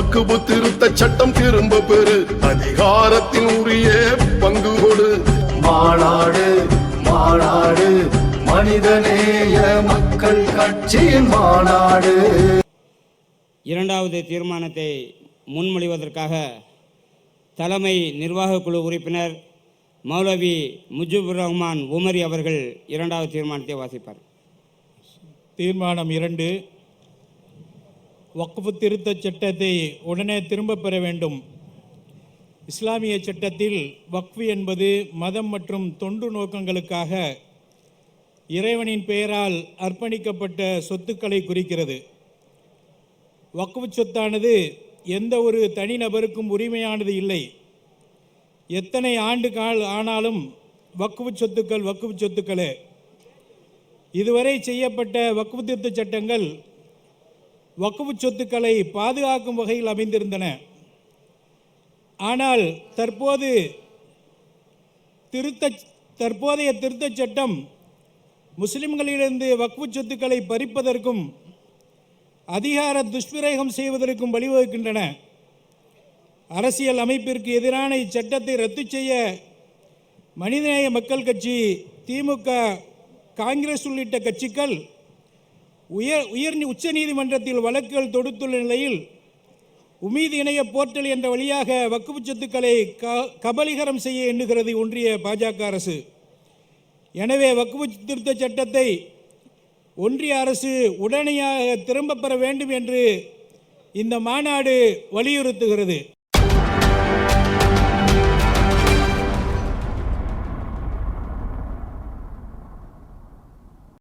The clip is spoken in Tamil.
வக்குபு திருத்த சட்டம் திரும்ப பெறு. அதிகாரத்தின் உரிய பங்கு கொடு. மாநாடு மாநாடு மனிதநேய மக்கள் கட்சியின் மாநாடு. இரண்டாவது தீர்மானத்தை முன்மொழிவதற்காக தலைமை நிர்வாகக் குழு உறுப்பினர் மௌலவி முஜிபுர் ரஹ்மான் உமரி அவர்கள் இரண்டாவது தீர்மானத்தை வாசிப்பார். தீர்மானம் இரண்டு வக்ஃபு திருத்த சட்டத்தை உடனே திரும்பப் பெற வேண்டும். இஸ்லாமிய சட்டத்தில் வக்ஃபு என்பது மதம் மற்றும் தொண்டு நோக்கங்களுக்காக இறைவனின் பெயரால் அர்ப்பணிக்கப்பட்ட சொத்துக்களை குறிக்கிறது. வக்ஃபு சொத்தானது எந்த ஒரு தனிநபருக்கும் உரிமையானது இல்லை. எத்தனை ஆண்டு கால் ஆனாலும் வக்ஃபு சொத்துக்கள் வக்ஃபு சொத்துக்களே. இதுவரை செய்யப்பட்ட வக்ஃபு திருத்த சட்டங்கள் வக்குவு சொத்துக்களை பாதுகாக்கும் வகையில் அமைந்திருந்தன. ஆனால் தற்போது திருத்த தற்போதைய திருத்தச் சட்டம் முஸ்லிம்களிலிருந்து வக்ஃபு சொத்துக்களை பறிப்பதற்கும் அதிகார துஷ்பிரயோகம் செய்வதற்கும் வழிவகுக்கின்றன. அரசியல் அமைப்பிற்கு எதிரான இச்சட்டத்தை ரத்து செய்ய மனிதநேய மக்கள் கட்சி திமுக காங்கிரஸ் உள்ளிட்ட கட்சிகள் உயர் உயர் உச்ச நீதிமன்றத்தில் வழக்குகள் தொடுத்துள்ள நிலையில் உமீது இணைய போர்ட்டல் என்ற வழியாக வக்குப்பு சொத்துக்களை க கபலீகரம் செய்ய எண்ணுகிறது ஒன்றிய பாஜக அரசு. எனவே வக்குப்பு திருத்த சட்டத்தை ஒன்றிய அரசு உடனடியாக திரும்ப பெற வேண்டும் என்று இந்த மாநாடு வலியுறுத்துகிறது.